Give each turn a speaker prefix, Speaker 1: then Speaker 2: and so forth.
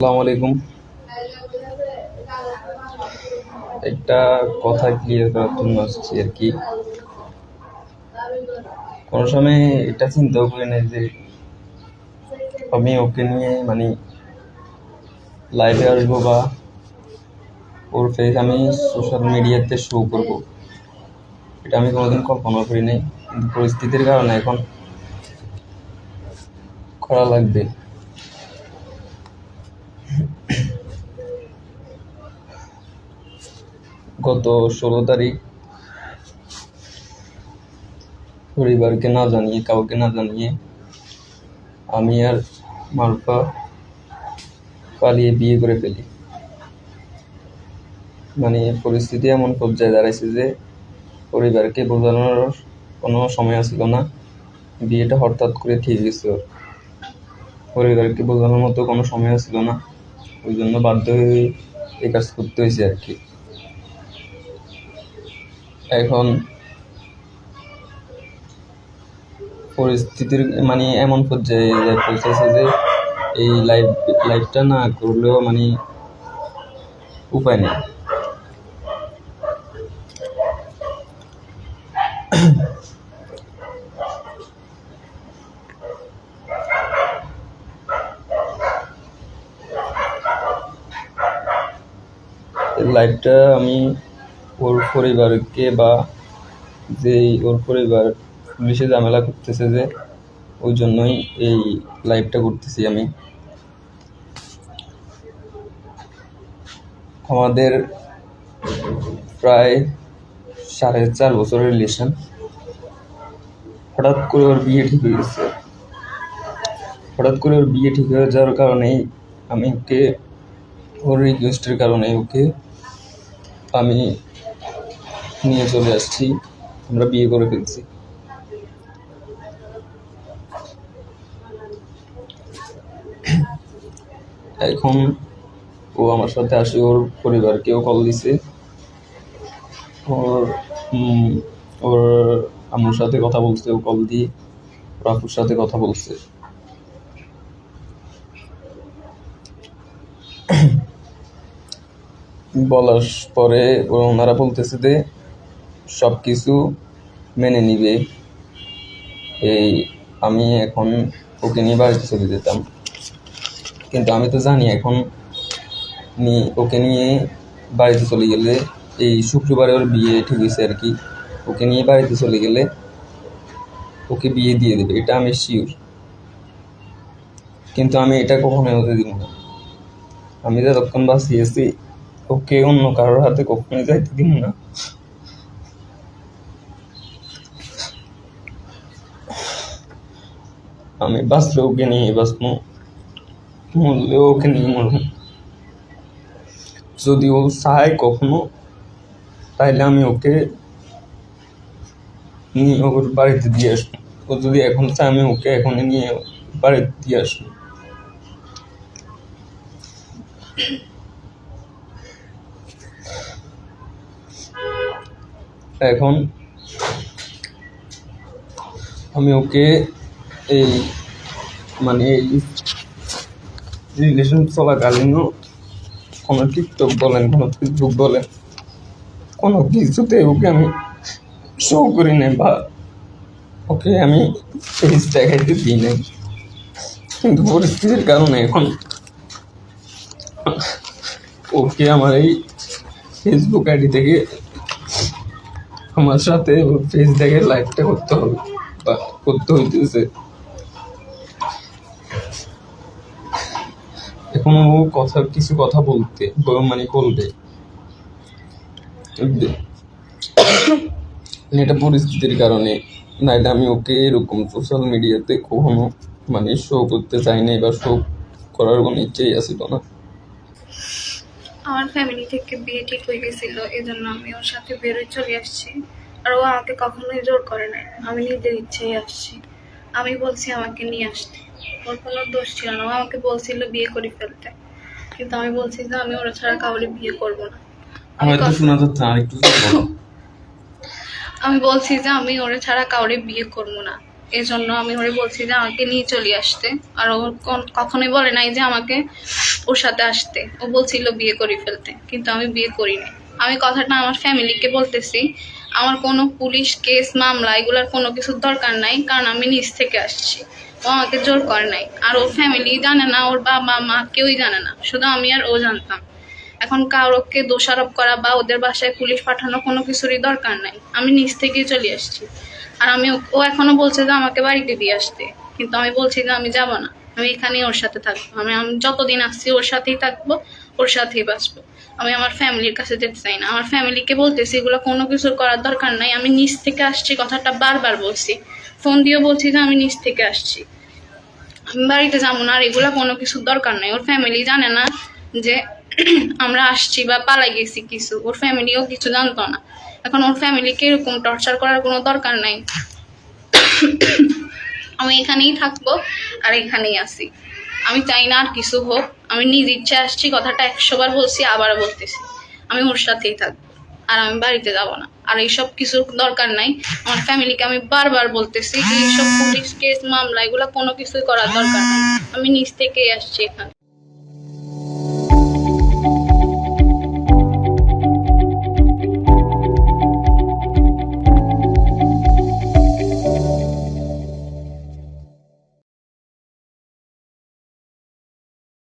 Speaker 1: আসসালামু আলাইকুম। একটা কথা ক্লিয়ার করার জন্য আসছি আর কি। কোনো সময় এটা চিন্তাও করি না যে আমি ওকে নিয়ে মানে লাইভে আসব বা ওর ফেস আমি সোশ্যাল মিডিয়াতে শো করব। এটা আমি কোনোদিন কল্পনা করি নাই। কিন্তু পরিস্থিতির কারণে এখন করা লাগবে। গত ষোলো তারিখ পরিবারকে না জানিয়ে, কাউকে না জানিয়ে আমি আর মারফা পালিয়ে বিয়ে করে ফেলি। মানে পরিস্থিতি এমন পর্যায়ে দাঁড়াইছে যে পরিবারকে বোঝানোর কোনো সময় ছিল না। বিয়েটা হঠাৎ করে ঠিক গেছে পরিবারকে বোঝানোর মতো কোনো সময় ছিল না। ওই জন্য বাধ্য হয়ে এই কাজ করতে হয়েছে আর কি। এখন পরিস্থিতির মানে এমন পর্যায়ে পৌঁছেছে যে এই লাইভ লাইভটা না করলেও মানে উপায় নেই। লাইভটা আমি ওর পরিবারকে বা যে ওর পরিবার পুলিশে ঝামেলা করতেছে যে, ওই জন্যই এই লাইভটা করতেছি আমি। আমাদের প্রায় সাড়ে চার বছরের রিলেশন হঠাৎ করে ওর বিয়ে ঠিক হয়ে গেছে। হঠাৎ করে ওর বিয়ে ঠিক হয়ে যাওয়ার কারণেই আমি ওকে, ওর রিকোয়েস্টের কারণে ওকে আমি নিয়ে চলে আসছি। আমরা বিয়ে করে ফেলছি। এখন ও আমার সাথে আসে, ওর পরিবারকেও কল দিছে। ওর ওর আমার সাথে কথা বলছে, ও কল দিয়ে, ওর সাথে কথা বলছে। বলার পরে ওনারা বলতেছে যে সব কিছু মেনে নিবে। এই আমি এখন ওকে নিয়ে বাড়িতে চলে যেতাম। কিন্তু আমি তো জানি এখন ওকে নিয়ে বাড়িতে চলে গেলে এই শুক্রবারে ওর বিয়ে ঠিক হয়েছে আর কি। ওকে নিয়ে বাড়িতে চলে গেলে ওকে বিয়ে দিয়ে দেবে, এটা আমি শিওর কিন্তু আমি এটা কখনোই হতে দিব না। আমি যতক্ষণ বাঁচিয়েছি ওকে অন্য কারোর হাতে কখনোই যাইতে দিব না। আমি বাঁচলে ওকে নিয়ে বাঁচবো মরলে ওকে নিয়ে মরবো। যদি ও চায় কখনো, তাইলে আমি ওকে নিয়ে ওর বাড়িতে দিয়ে আসব। ও যদি এখন চায়, আমি ওকে এখন নিয়ে বাড়িতে দিয়ে আসব। এখন আমি ওকে এই মানে এই রিলেশন চলাকালীনও কোনো টিকটক বলেন, কোনো ফেসবুক বলেন, কোনো কিছুতে ওকে আমি শো করি নাই বা ওকে আমি ফেস দেখাইতে দিই নাই। কিন্তু পরিস্থিতির কারণে এখন ওকে আমার এই ফেসবুক আইডি থেকে আমার সাথে ওর ফেস দেখে লাইভটা করতে হবে। বা করতে হইতেছে। এখন ও কথা, কিছু কথা বলতে মানে বলবে এটা পরিস্থিতির কারণে। নাইলে আমি ওকে এরকম সোশ্যাল মিডিয়াতে কখনো মানে শো করতে চাই নাই বা শো করার কোনো ইচ্ছেই আসিল না।
Speaker 2: আমার ফ্যামিলি থেকে বিয়ে ঠিক হয়ে গেছিল এই জন্য আমি ওর সাথে বেরোয় চলে আসছি। আর ও আমাকে কখনোই জোর করে নাই। আমি নিজের ইচ্ছেই আসছি। আমি বলছি আমাকে নিয়ে আসতে। ওর কোনো দোষ ছিল না। ও আমাকে বলছিল বিয়ে করে ফেলতে। কিন্তু আমি বলছি যে আমি ওরা ছাড়া কাউরে বিয়ে করব না। আমি
Speaker 1: হয়তো শোনা যাচ্ছে
Speaker 2: বলছি যে আমি ওরা ছাড়া কাউরে বিয়ে করব না। এই জন্য আমি ওরে বলছি যে আমাকে নিয়ে চলে আসতে। আর ও কখনোই বলে নাই যে আমাকে ওর সাথে আসতে। ও বলছিল বিয়ে করে ফেলতে, কিন্তু আমি বিয়ে করিনি। আমি কথাটা আমার ফ্যামিলিকে বলতেছি। আমার কোনো পুলিশ কেস, মামলা এগুলোর কোনো কিছুর দরকার নাই, কারণ আমি নিজ থেকে আসছি। ও আমাকে জোর করে নাই। আর ওর ফ্যামিলি জানে না, ওর বাবা, মা কেউই জানে না। শুধু আমি আর ও জানতাম। এখন কারোকে দোষারোপ করা বা ওদের বাসায় পুলিশ পাঠানো কোনো কিছুরই দরকার নাই। আমি নিজ থেকেই চলে আসছি। আর আমি ও- এখনও বলছে যে আমাকে বাড়িতে দিয়ে আসতে। কিন্তু আমি বলছি যে আমি যাব না। আমি এখানেই ওর সাথে থাকব। আমি আমি যতদিন আসছি ওর সাথেই থাকব, ওর সাথেই বাঁচবো। আমি আমার ফ্যামিলির কাছে যেতে চাই না। আমার ফ্যামিলিকে বলতেছি, এগুলো কোনো কিছুর করার দরকার নাই। আমি নিচ থেকে আসছি, কথাটা বারবার বলছি। ফোন দিয়েও বলছি যে আমি নিচ থেকে আসছি। আমি বাড়িতে যাব না আর এগুলো কোনো কিছুর দরকার নাই। ওর ফ্যামিলি জানে না যে আমরা আসছি বা পালাই গেছি কিছু। ওর ফ্যামিলিও কিছু জানতো না। এখন ওর ফ্যামিলিকে এরকম টর্চার করার কোনো দরকার নাই। আমি এখানেই থাকব আর এখানেই আসি আমি চাই না আর কিছু হোক। আমি নিজ ইচ্ছে আসছি, কথাটা একশোবার বলছি, আবারও বলতেছি। আমি ওর সাথেই থাকব আর আমি বাড়িতে যাব না। আর এইসব কিছুর দরকার নাই। আমার ফ্যামিলিকে আমি বারবার বলতেছি এইসব পুলিশ কেস, মামলা, এগুলো কোনো কিছুই করার দরকার নাই। আমি নিজ থেকেই আসছি এখানে।